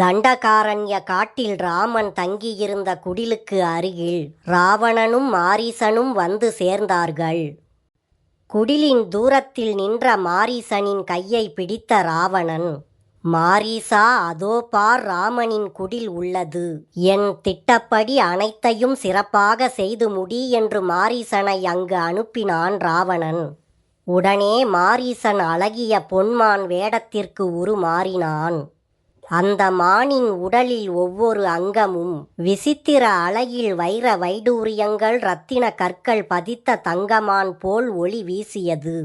தண்டகாரண்ய காட்டில் ராமன் தங்கியிருந்த குடிலுக்கு அருகில் ராவணனும் மாரீசனும் வந்து சேர்ந்தார்கள். குடிலின் தூரத்தில் நின்ற மாரீசனின் கையை பிடித்த ராவணன் மாரீசா அதோ பார் ராமனின் குடில் உள்ளது. என் திட்டப்படி அனைத்தையும் சிறப்பாக செய்து முடி என்று மாரீசனை அங்கு அனுப்பினான் ராவணன். உடனே மாரீசன் அழகிய பொன்மான் வேடத்திற்கு உருமாறினான். அந்த மானின் உடலில் ஒவ்வொரு அங்கமும் விசித்திர அழகில் வைர வைடூரியங்கள் ரத்தின கற்கள் பதித்த தங்கமான் போல் ஒளி வீசியது.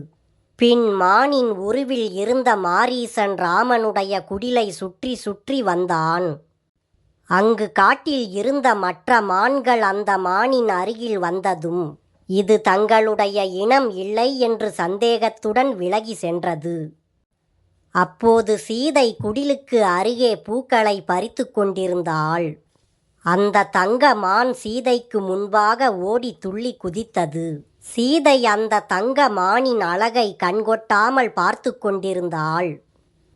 பின் மானின் உருவில் இருந்த மாரீசன் ராமனுடைய குடிலை சுற்றி சுற்றி வந்தான். அங்கு காட்டில் இருந்த மற்ற மான்கள் அந்த மானின் அருகில் வந்ததும் இது தங்களுடைய இனம் இல்லை என்று சந்தேகத்துடன் விலகி சென்றது. அப்போது சீதை குடிலுக்கு அருகே பூக்களை பறித்து கொண்டிருந்தாள். அந்த தங்க மான் சீதைக்கு முன்பாக ஓடி துள்ளி குதித்தது. சீதை அந்த தங்க மானின் அழகை கண்கொட்டாமல் பார்த்து கொண்டிருந்தாள்.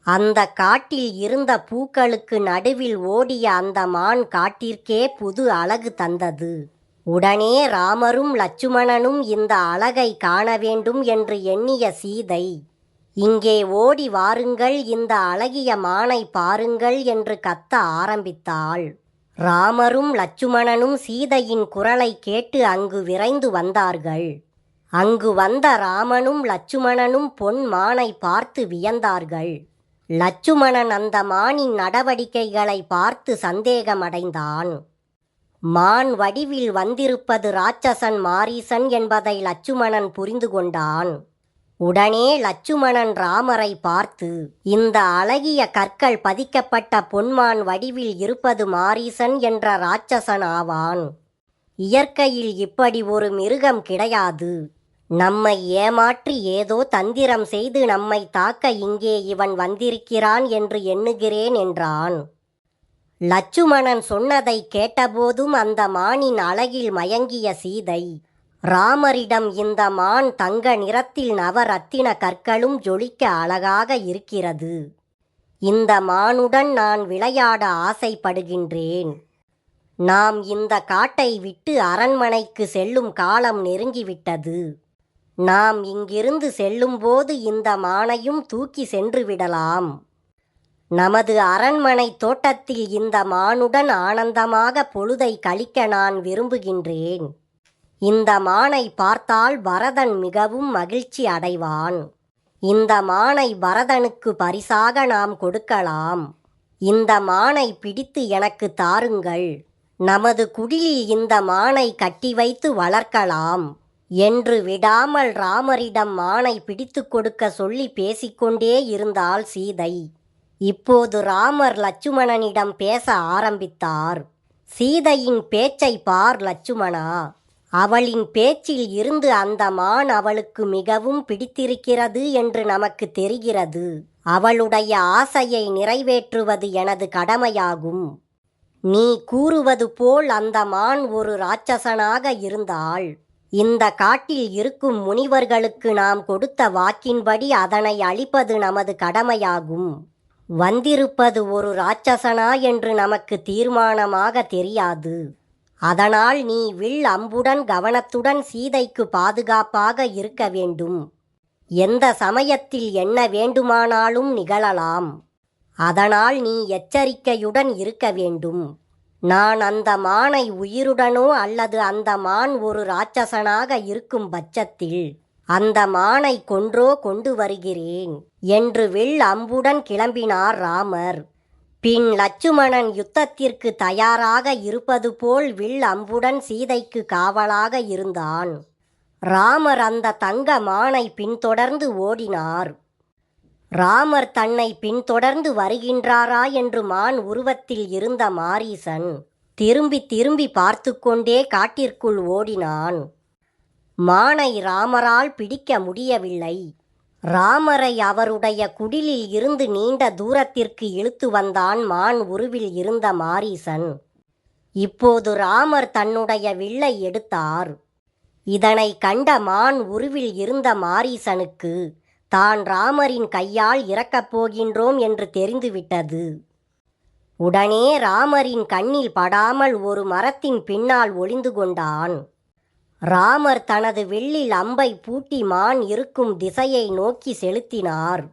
அந்த காட்டில் இருந்த பூக்களுக்கு நடுவில் ஓடிய அந்த மான் காட்டிற்கே புது அழகு தந்தது. உடனே ராமரும் லட்சுமணனும் இந்த அழகை காண வேண்டும் என்று எண்ணிய சீதை இங்கே ஓடி வாருங்கள் இந்த அழகிய மானை பாருங்கள் என்று கத்த ஆரம்பித்தாள். ராமரும் லட்சுமணனும் சீதையின் குரலை கேட்டு அங்கு விரைந்து வந்தார்கள். அங்கு வந்த ராமனும் லட்சுமணனும் பொன் மானை பார்த்து வியந்தார்கள். லட்சுமணன் அந்த மானின் நடவடிக்கைகளை பார்த்து சந்தேகமடைந்தான். மான் வடிவில் வந்திருப்பது ராட்சசன் மாரீசன் என்பதை லட்சுமணன் புரிந்து கொண்டான். உடனே லட்சுமணன் ராமரை பார்த்து இந்த அழகிய கற்கள் பதிக்கப்பட்ட பொன்மான் வடிவில் இருப்பது மாரீசன் என்ற ராட்சசன் ஆவான். இயற்கையில் இப்படி ஒரு மிருகம் கிடையாது. நம்மை ஏமாற்றி ஏதோ தந்திரம் செய்து நம்மை தாக்க இங்கே இவன் வந்திருக்கிறான் என்று எண்ணுகிறேன் என்றான். லட்சுமணன் சொன்னதை கேட்டபோதும் அந்த மானின் அழகில் மயங்கிய சீதை ராமரிடம் இந்த மான் தங்க நிறத்தில் நவரத்தின கற்களும் ஜொலிக்க அழகாக இருக்கிறது. இந்த மானுடன் நான் விளையாட ஆசைப்படுகின்றேன். நாம் இந்த காட்டை விட்டு அரண்மனைக்கு செல்லும் காலம் நெருங்கிவிட்டது. நாம் இங்கிருந்து செல்லும்போது இந்த மானையும் தூக்கி சென்று விடலாம். நமது அரண்மனை தோட்டத்தில் இந்த மானுடன் ஆனந்தமாக பொழுதை கழிக்க நான் விரும்புகின்றேன். இந்த மானை பார்த்தால் பரதன் மிகவும் மகிழ்ச்சி அடைவான். இந்த மானை பரதனுக்கு பரிசாக நாம் கொடுக்கலாம். இந்த மானை பிடித்து எனக்கு தாருங்கள். நமது குடிலில் இந்த மானை கட்டி வைத்து வளர்க்கலாம். என்று விடாமல் ராமரிடம் மானை பிடித்து கொடுக்க சொல்லி பேசிக்கொண்டே இருந்தாள் சீதை. இப்போது ராமர் லட்சுமணனிடம் பேச ஆரம்பித்தார். சீதையின் பேச்சை பார் லட்சுமணா. அவளின் பேச்சில் இருந்து அந்த மான் அவளுக்கு மிகவும் பிடித்திருக்கிறது என்று நமக்கு தெரிகிறது. அவளுடைய ஆசையை நிறைவேற்றுவது எனது கடமையாகும். நீ கூறுவது போல் அந்த மான் ஒரு ராட்சசனாக இருந்தால் இந்த காட்டில் இருக்கும் முனிவர்களுக்கு நாம் கொடுத்த வாக்கின்படி அதனை அழிப்பது நமது கடமையாகும். வந்திருப்பது ஒரு ராட்சசனா என்று நமக்கு தீர்மானமாக தெரியாது. அதனால் நீ வில் அம்புடன் கவனத்துடன் சீதைக்கு பாதுகாப்பாக இருக்க வேண்டும். எந்த சமயத்தில் என்ன வேண்டுமானாலும் நிகழலாம். அதனால் நீ எச்சரிக்கையுடன் இருக்க வேண்டும். நான் அந்த மானை உயிருடனோ அல்லது அந்த மான் ஒரு ராட்சசனாக இருக்கும் பட்சத்தில் அந்த மானை கொன்றோ கொண்டு வருகிறேன் என்று வில் அம்புடன் கிளம்பினார் ராமர். பின் லட்சுமணன் யுத்தத்திற்கு தயாராக இருப்பது போல் வில் அம்புடன் சீதைக்கு காவலாக இருந்தான். ராமர் அந்த தங்க மானை பின்தொடர்ந்து ஓடினார். ராமர் தன்னை பின்தொடர்ந்து வருகின்றாரா என்று மான் உருவத்தில் இருந்த மாரீசன் திரும்பி திரும்பி பார்த்து கொண்டே காட்டிற்குள் ஓடினான். மானை ராமரால் பிடிக்க முடியவில்லை. ராமரை அவருடைய குடிலில் இருந்து நீண்ட தூரத்திற்கு இழுத்து வந்தான் மான் உருவில் இருந்த மாரீசன். இப்போது ராமர் தன்னுடைய வில்லை எடுத்தார். இதனை கண்ட மான் உருவில் இருந்த மாரீசனுக்கு தான் ராமரின் கையால் இறக்கப் போகின்றோம் என்று தெரிந்துவிட்டது. உடனே ராமரின் கண்ணில் படாமல் ஒரு மரத்தின் பின்னால் ஒளிந்து கொண்டான். ராமர் தனது வில்லில் அம்பை பூட்டி மான் இருக்கும் திசையை நோக்கி செலுத்தினார்.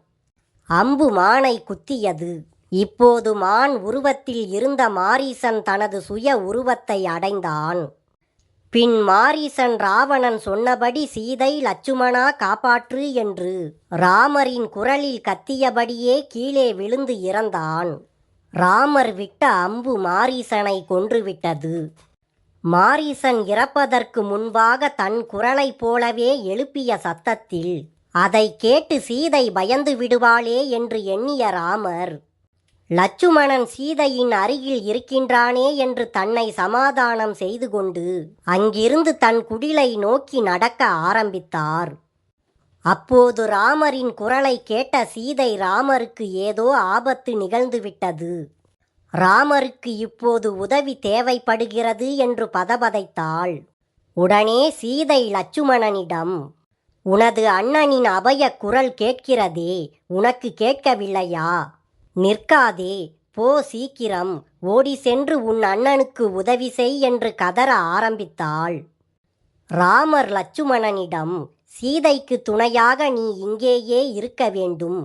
அம்பு மானை குத்தியது. இப்போது மான் உருவத்தில் இருந்த மாரீசன் தனது சுய உருவத்தை அடைந்தான். பின் மாரீசன் ராவணன் சொன்னபடி சீதை லட்சுமணா காப்பாற்று என்று ராமரின் குரலில் கத்தியபடியே கீழே விழுந்து இறந்தான். ராமர் விட்ட அம்பு மாரீசனை கொன்றுவிட்டது. மாரீசன் இறப்பதற்கு முன்பாக தன் குரலைப் போலவே எழுப்பிய சத்தத்தில் அதை கேட்டு சீதை பயந்து விடுவாளே என்று எண்ணிய ராமர் லட்சுமணன் சீதையின் அருகில் இருக்கின்றானே என்று தன்னை சமாதானம் செய்து கொண்டு அங்கிருந்து தன் குடிலை நோக்கி நடக்க ஆரம்பித்தார். அப்போது ராமரின் குரலை கேட்ட சீதை ராமருக்கு ஏதோ ஆபத்து நிகழ்ந்துவிட்டது. ராமருக்கு இப்போது உதவி தேவைப்படுகிறது என்று பதபதைத்தாள். உடனே சீதை லட்சுமணனிடம் உனது அண்ணனின் அபய குரல் கேட்கிறதே உனக்கு கேட்கவில்லையா? நிற்காதே போ சீக்கிரம் ஓடி சென்று உன் அண்ணனுக்கு உதவி செய் என்று கதற ஆரம்பித்தாள். ராமர் லட்சுமணனிடம் சீதைக்கு துணையாக நீ இங்கேயே இருக்க வேண்டும்.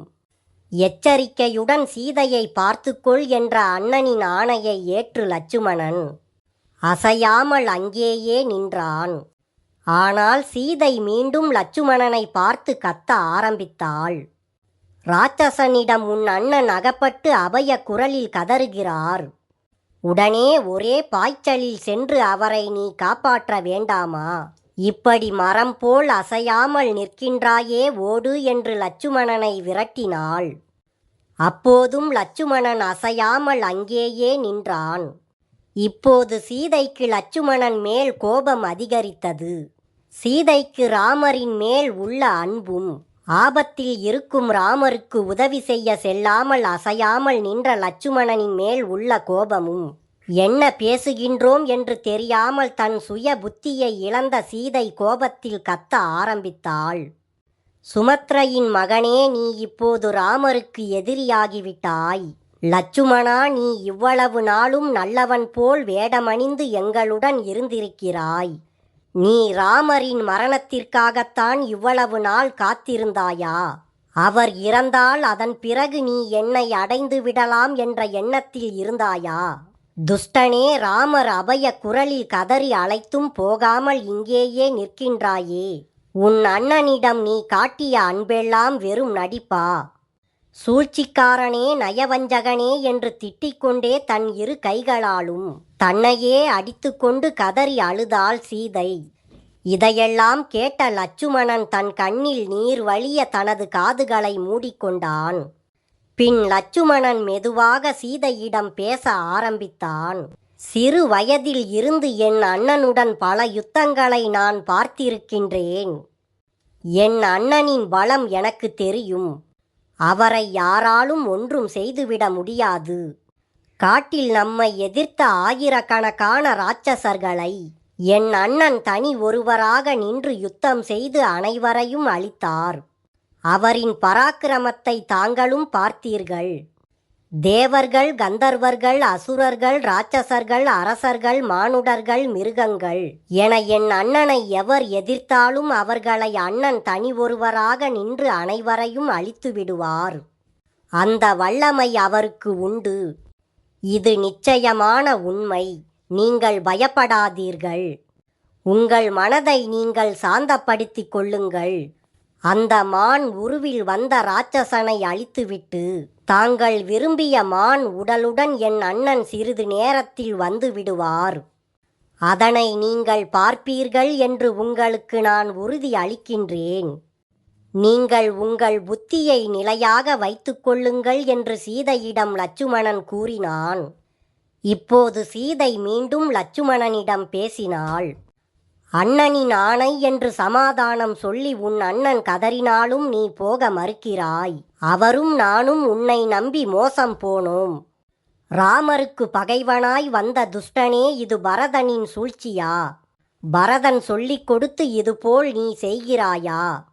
எச்சரிக்கையுடன் சீதையை பார்த்துக்கொள் என்ற அண்ணனின் ஆணையை ஏற்று லட்சுமணன். அசையாமல் அங்கேயே நின்றான். ஆனால் சீதை மீண்டும் லட்சுமணனை பார்த்து கத்த ஆரம்பித்தாள். ராட்சசனிடம் உன் அண்ணன் அகப்பட்டு அபய குரலில் கதறுகிறார். உடனே ஒரே பாய்ச்சலில் சென்று அவரை நீ காப்பாற்ற வேண்டாமா? இப்படி மரம் போல் அசையாமல் நிற்கின்றாயே ஓடு என்று லட்சுமணனை விரட்டினாள். அப்போதும் லட்சுமணன் அசையாமல் அங்கேயே நின்றான். இப்போது சீதைக்கு லட்சுமணன் மேல் கோபம் அதிகரித்தது. சீதைக்கு ராமரின் மேல் உள்ள அன்பும் ஆபத்தில் இருக்கும் ராமருக்கு உதவி செய்ய செல்லாமல் அசையாமல் நின்ற லட்சுமணனின் மேல் உள்ள கோபமும் என்ன பேசுகின்றோம் என்று தெரியாமல் தன் சுய புத்தியை இழந்த சீதை கோபத்தில் கத்த ஆரம்பித்தாள். சுமத்ரையின் மகனே நீ இப்போது ராமருக்கு எதிரியாகிவிட்டாய். லட்சுமணா நீ இவ்வளவு நாளும் நல்லவன் போல் வேடமணிந்து எங்களுடன் இருந்திருக்கிறாய். நீ ராமரின் மரணத்திற்காகத்தான் இவ்வளவு நாள் காத்திருந்தாயா? அவர் இறந்தால் அதன் பிறகு நீ என்னை அடைந்து விடலாம் என்ற எண்ணத்தில் இருந்தாயா? துஷ்டனே ராமர் அபய குரலில் கதறி அழைத்தும் போகாமல் இங்கேயே நிற்கின்றாயே. உன் அண்ணனிடம் நீ காட்டிய அன்பெல்லாம் வெறும் நடிப்பா. சூழ்ச்சிக்காரனே நயவஞ்சகனே என்று திட்டிக்கொண்டே தன் இரு கைகளாலும் தன்னையே அடித்துக்கொண்டு கதறி அழுதாள் சீதை. இதையெல்லாம் கேட்ட லட்சுமணன் தன் கண்ணில் நீர் வழிய தனது காதுகளை மூடிக்கொண்டான். பின் லட்சுமணன் மெதுவாக சீதையிடம் பேச ஆரம்பித்தான். சிறு வயதில் இருந்து என் அண்ணனுடன் பல யுத்தங்களை நான் பார்த்திருக்கின்றேன். என் அண்ணனின் பலம் எனக்கு தெரியும். அவரை யாராலும் ஒன்றும் செய்துவிட முடியாது. காட்டில் நம்மை எதிர்த்த ஆயிரக்கணக்கான ராட்சசர்களை என் அண்ணன் தனி ஒருவராக நின்று யுத்தம் செய்து அனைவரையும் அளித்தார் அவரின் பராக்கிரமத்தை தாங்களும் பார்த்தீர்கள். தேவர்கள் கந்தர்வர்கள் அசுரர்கள் ராட்சசர்கள் அரசர்கள் மானுடர்கள் மிருகங்கள் என என் அண்ணனை எவர் எதிர்த்தாலும் அவர்களை அண்ணன் தனி ஒருவராக நின்று அனைவரையும் அழித்து விடுவார். அந்த வல்லமை அவருக்கு உண்டு. இது நிச்சயமான உண்மை. நீங்கள் பயப்படாதீர்கள். உங்கள் மனதை நீங்கள் சாந்தப்படுத்திக் கொள்ளுங்கள். அந்த மான் உருவில் வந்த ராட்சசனை அழித்துவிட்டு தாங்கள் விரும்பிய மான் உடலுடன் என் அண்ணன் சிறிது நேரத்தில் வந்து விடுவார். அதனை நீங்கள் பார்ப்பீர்கள் என்று உங்களுக்கு நான் உறுதி அளிக்கின்றேன். நீங்கள் உங்கள் புத்தியை நிலையாக வைத்துக்கொள்ளுங்கள் என்று சீதையிடம் லட்சுமணன் கூறினான். இப்போது சீதை மீண்டும் லட்சுமணனிடம் பேசினாள். அண்ணனின் ஆணை என்று சமாதானம் சொல்லி உன் அண்ணன் கதறினாலும் நீ போக மறுக்கிறாய். அவரும் நானும் உன்னை நம்பி மோசம் போனோம். ராமருக்கு பகைவனாய் வந்த துஷ்டனே இது பரதனின் சூழ்ச்சியா? பரதன் சொல்லிக் கொடுத்து இதுபோல் நீ செய்கிறாயா?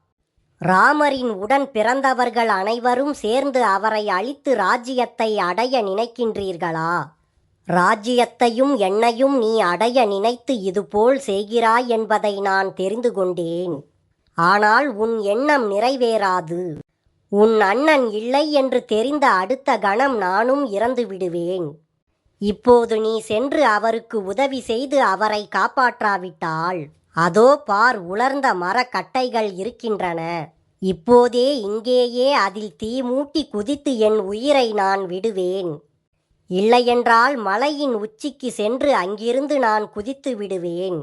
ராமரின் உடன் பிறந்தவர்கள் அனைவரும் சேர்ந்து அவரை அழித்து ராஜ்யத்தை அடைய நினைக்கின்றீர்களா? ராஜ்யத்தையும் என்னையும் நீ அடைய நினைத்து இதுபோல் செய்கிறாய் என்பதை நான் தெரிந்து கொண்டேன். ஆனால் உன் எண்ணம் நிறைவேறாது. உன் அண்ணன் இல்லை என்று தெரிந்த அடுத்த கணம் நானும் இறந்து விடுவேன். இப்போது நீ சென்று அவருக்கு உதவி செய்து அவரை காப்பாற்றாவிட்டால் அதோ பார் உலர்ந்த மரக்கட்டைகள் இருக்கின்றன. இப்போதே இங்கேயே அதில் தீ மூட்டி குதித்து என் உயிரை நான் விடுவேன். இல்லையென்றால் மலையின் உச்சிக்கு சென்று அங்கிருந்து நான் குதித்து விடுவேன்.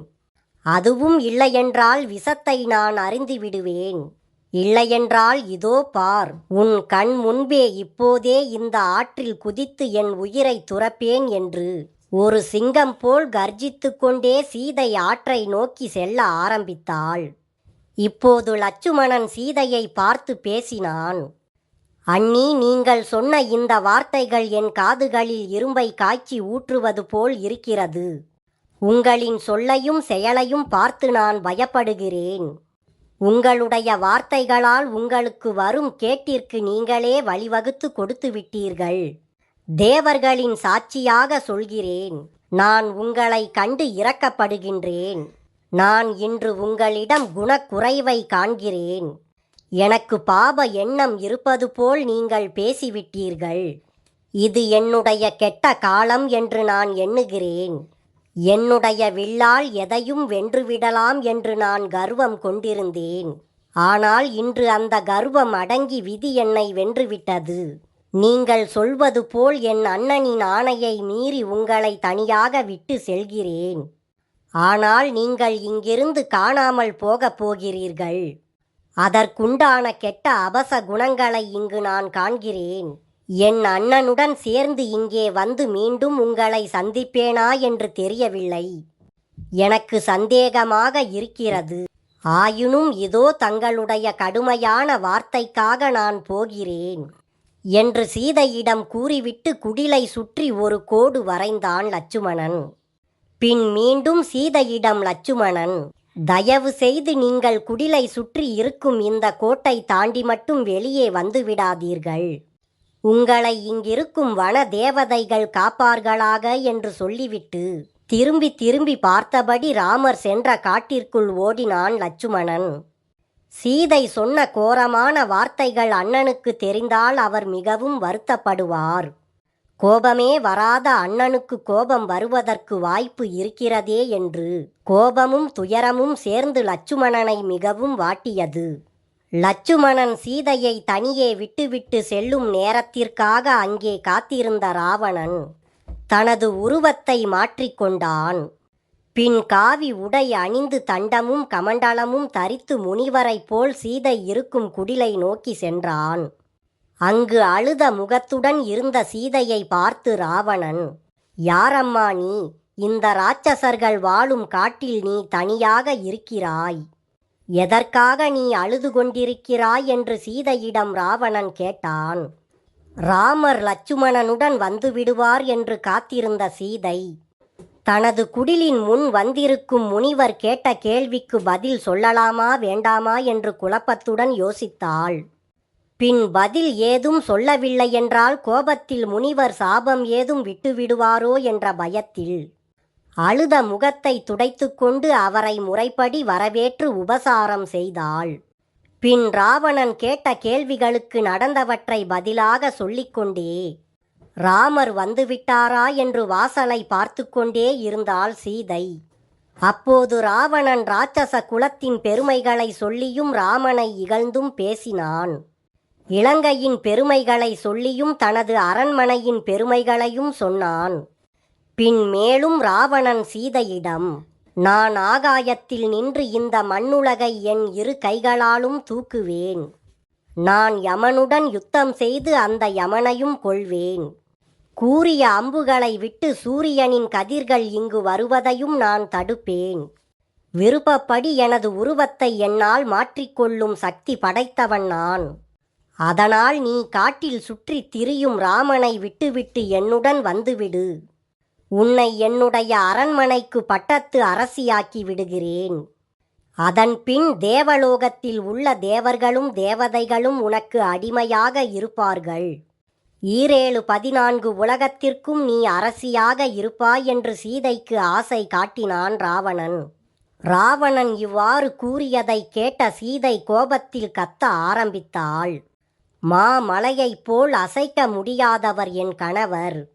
அதுவும் இல்லையென்றால் விஷத்தை நான் அறிந்து விடுவேன். இல்லையென்றால் இதோ பார் உன் கண் முன்பே இப்போதே இந்த ஆற்றில் குதித்து என் உயிரை துறப்பேன் என்று. ஒரு சிங்கம் போல் கர்ஜித்து கொண்டே சீதை ஆற்றை நோக்கி செல்ல ஆரம்பித்தாள். இப்போது லட்சுமணன் சீதையை பார்த்து பேசினான். அண்ணி நீங்கள் சொன்ன இந்த வார்த்தைகள் என் காதுகளில் இரும்பை காய்ச்சி ஊற்றுவது போல் இருக்கிறது. உங்களின் சொல்லையும் செயலையும் பார்த்து நான் பயப்படுகிறேன். உங்களுடைய வார்த்தைகளால் உங்களுக்கு வரும் கேட்டிற்கு நீங்களே வழிவகுத்து கொடுத்து விட்டீர்கள். தேவர்களின் சாட்சியாக சொல்கிறேன். நான் உங்களை கண்டு இரக்கப்படுகின்றேன். நான் இன்று உங்களிடம் குணக்குறைவை காண்கிறேன். எனக்கு பாப எண்ணம் இருப்பது போல் நீங்கள் பேசிவிட்டீர்கள். இது என்னுடைய கெட்ட காலம் என்று நான் எண்ணுகிறேன். என்னுடைய வில்லால் எதையும் வென்றுவிடலாம் என்று நான் கர்வம் கொண்டிருந்தேன். ஆனால் இன்று அந்த கர்வம் அடங்கி விதி என்னை வென்றுவிட்டது. நீங்கள் சொல்வது போல் என் அண்ணனின் ஆணையை மீறி உங்களை தனியாக விட்டு செல்கிறேன். ஆனால் நீங்கள் இங்கிருந்து காணாமல் போகப் போகிறீர்கள். அதற்குண்டான கெட்ட அபச குணங்களை இங்கு நான் காண்கிறேன். என் அண்ணனுடன் சேர்ந்து இங்கே வந்து மீண்டும் உங்களை சந்திப்பேனா என்று தெரியவில்லை. எனக்கு சந்தேகமாக இருக்கிறது. ஆயினும் இதோ தங்களுடைய கடுமையான வார்த்தைக்காக நான் போகிறேன் என்று சீதையிடம் கூறிவிட்டு குடிலை சுற்றி ஒரு கோடு வரைந்தான் லட்சுமணன். பின் மீண்டும் சீதையிடம் லட்சுமணன் தயவு செய்து நீங்கள் குடிலை சுற்றி இருக்கும் இந்த கோட்டை தாண்டி மட்டும் வெளியே வந்து விடாதீர்கள். உங்களை இங்கிருக்கும் வன தேவதைகள் காப்பார்களாக என்று சொல்லிவிட்டு திரும்பி திரும்பி பார்த்தபடி ராமர் சென்ற காட்டிற்குள் ஓடினான் லட்சுமணன். சீதை சொன்ன கோரமான வார்த்தைகள் அண்ணனுக்கு தெரிந்தால் அவர் மிகவும் வருத்தப்படுவார். கோபமே வராத அண்ணனுக்கு கோபம் வருவதற்கு வாய்ப்பு இருக்கிறதே என்று கோபமும் துயரமும் சேர்ந்து லட்சுமணனை மிகவும் வாட்டியது. லட்சுமணன் சீதையை தனியே விட்டுவிட்டு செல்லும் நேரத்திற்காக அங்கே காத்திருந்த ராவணன் தனது உருவத்தை மாற்றிக்கொண்டான் பின் காவி உடை அணிந்து தண்டமும் கமண்டலமும் தரித்து முனிவரைப் போல் சீதை இருக்கும் குடிலை நோக்கி சென்றான். அங்கு அழுத முகத்துடன் இருந்த சீதையை பார்த்து ராவணன் யாரம்மா நீ? இந்த ராட்சசர்கள் வாழும் காட்டில் நீ தனியாக இருக்கிறாய். எதற்காக நீ அழுது கொண்டிருக்கிறாய்? என்று சீதையிடம் ராவணன் கேட்டான். ராமர் லட்சுமணனுடன் வந்துவிடுவார் என்று காத்திருந்த சீதை தனது குடிலின் முன் வந்திருக்கும் முனிவர் கேட்ட கேள்விக்கு பதில் சொல்லலாமா வேண்டாமா? என்று குழப்பத்துடன் யோசித்தாள். பின் பதில் ஏதும் சொல்லவில்லை என்றால் கோபத்தில் முனிவர் சாபம் ஏதும் விட்டுவிடுவாரோ என்ற பயத்தில். அழுத முகத்தை துடைத்துக்கொண்டு அவரை முறைப்படி வரவேற்று உபசாரம் செய்தாள். பின் ராவணன் கேட்ட கேள்விகளுக்கு நடந்தவற்றை பதிலாக சொல்லிக்கொண்டே ராமர் வந்துவிட்டாரா? என்று வாசலை பார்த்து கொண்டே இருந்தாள் சீதை. அப்போது ராவணன் ராட்சச குலத்தின் பெருமைகளை சொல்லியும் ராமனை இகழ்ந்தும் பேசினான். இலங்கையின் பெருமைகளை சொல்லியும் தனது அரண்மனையின் பெருமைகளையும் சொன்னான். பின் மேலும் ராவணன் சீதையிடம் நான் ஆகாயத்தில் நின்று இந்த மண்ணுலகை என் இரு கைகளாலும் தூக்குவேன். நான் யமனுடன் யுத்தம் செய்து அந்த யமனையும் கொள்வேன். கூறிய அம்புகளை விட்டு சூரியனின் கதிர்கள் இங்கு வருவதையும் நான் தடுப்பேன். விருப்பப்படி எனது உருவத்தை என்னால் மாற்றிக்கொள்ளும் சக்தி படைத்தவன் நான். அதனால் நீ காட்டில் சுற்றித் திரியும் ராமனை விட்டுவிட்டு என்னுடன் வந்துவிடு. உன்னை என்னுடைய அரண்மனைக்கு பட்டத்து அரசியாக்கி விடுகிறேன். அதன்பின் தேவலோகத்தில் உள்ள தேவர்களும் தேவதைகளும் உனக்கு அடிமையாக இருப்பார்கள். ஈரேழு பதினான்கு உலகத்திற்கும் நீ அரசியாக இருப்பாய் என்று சீதைக்கு ஆசை காட்டினான் ராவணன். ராவணன் இவ்வாறு கூறியதை கேட்ட சீதை கோபத்தில் கத்த ஆரம்பித்தாள். மா மலையைப் போல் அசைக்க முடியாதவர் என் கணவர்.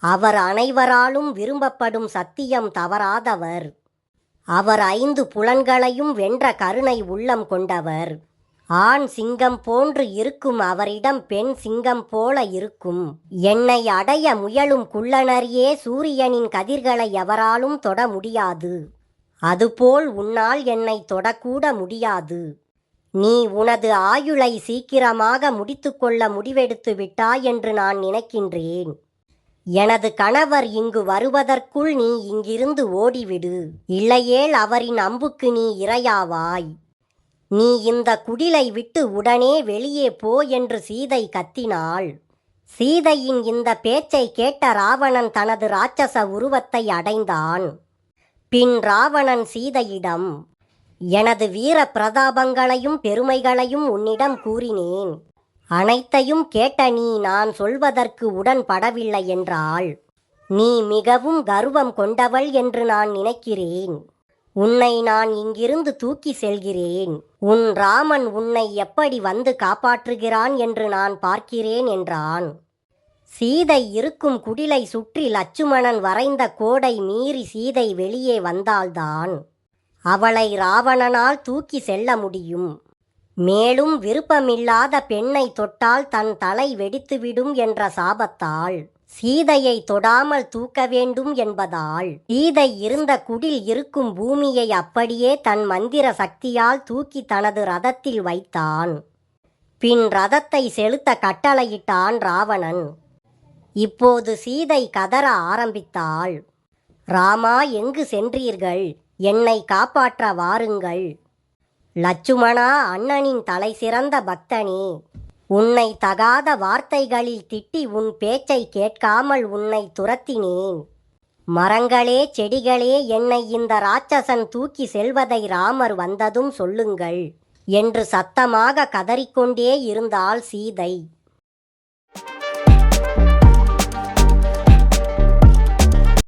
அவர் அனைவராலும் விரும்பப்படும் சத்தியம் தவறாதவர். அவர் ஐந்து புலன்களையும் வென்ற கருணை உள்ளம் கொண்டவர். ஆண் சிங்கம் போன்று இருக்கும் அவரிடம் பெண் சிங்கம் போல இருக்கும். என்னை அடைய முயலும் குள்ளனரியே சூரியனின் கதிர்களை எவராலும் தொட முடியாது. அதுபோல் உன்னால் என்னை தொடக்கூட முடியாது. நீ உனது ஆயுளை சீக்கிரமாக முடித்துக்கொள்ள முடிவெடுத்து விட்டாய் என்று நான் நினைக்கின்றேன். எனது கணவர் இங்கு வருவதற்குள் நீ இங்கிருந்து ஓடிவிடு. இல்லையேல் அவரின் அம்புக்கு நீ இரையாவாய். நீ இந்த குடிலை விட்டு உடனே வெளியே போ என்று சீதை கத்தினாள். சீதையின் இந்த பேச்சை கேட்ட ராவணன் தனது ராட்சச உருவத்தை அடைந்தான். பின் ராவணன் சீதையிடம் எனது வீர பிரதாபங்களையும் பெருமைகளையும் உன்னிடம் கூறினேன். அனைத்தையும் கேட்ட நீ நான் சொல்வதற்கு உடன்படவில்லை என்றால் நீ மிகவும் கர்வம் கொண்டவள் என்று நான் நினைக்கிறேன். உன்னை நான் இங்கிருந்து தூக்கி செல்கிறேன். உன் ராமன் உன்னை எப்படி வந்து காப்பாற்றுகிறான் என்று நான் பார்க்கிறேன் என்றான். சீதை இருக்கும் குடிலை சுற்றி லட்சுமணன் வரைந்த கோடை மீறி சீதை வெளியே வந்தால்தான் அவளை ராவணனால் தூக்கி செல்ல முடியும். மேலும் விருப்பமில்லாத பெண்ணை தொட்டால் தன் தலை வெடித்துவிடும் என்ற சாபத்தால் சீதையை தொடாமல் தூக்க வேண்டும் என்பதால் சீதை இருந்த குடில் இருக்கும் பூமியை அப்படியே தன் மந்திர சக்தியால் தூக்கி தனது ரதத்தில் வைத்தான். பின் ரதத்தை செலுத்த கட்டளையிட்டான் ராவணன். இப்போது சீதை கதற ஆரம்பித்தாள். ராமா எங்கு சென்றீர்கள்? என்னை காப்பாற்ற வாருங்கள். லட்சுமணா அண்ணனின் தலை சிறந்த பக்தனே. உன்னை தகாத வார்த்தைகளில் திட்டி உன் பேச்சை கேட்காமல் உன்னை துரத்தினேன். மரங்களே செடிகளே என்னை இந்த ராட்சசன் தூக்கி செல்வதை ராமர் வந்ததும் சொல்லுங்கள். என்று சத்தமாக கதறிக்கொண்டே இருந்தாள் சீதை.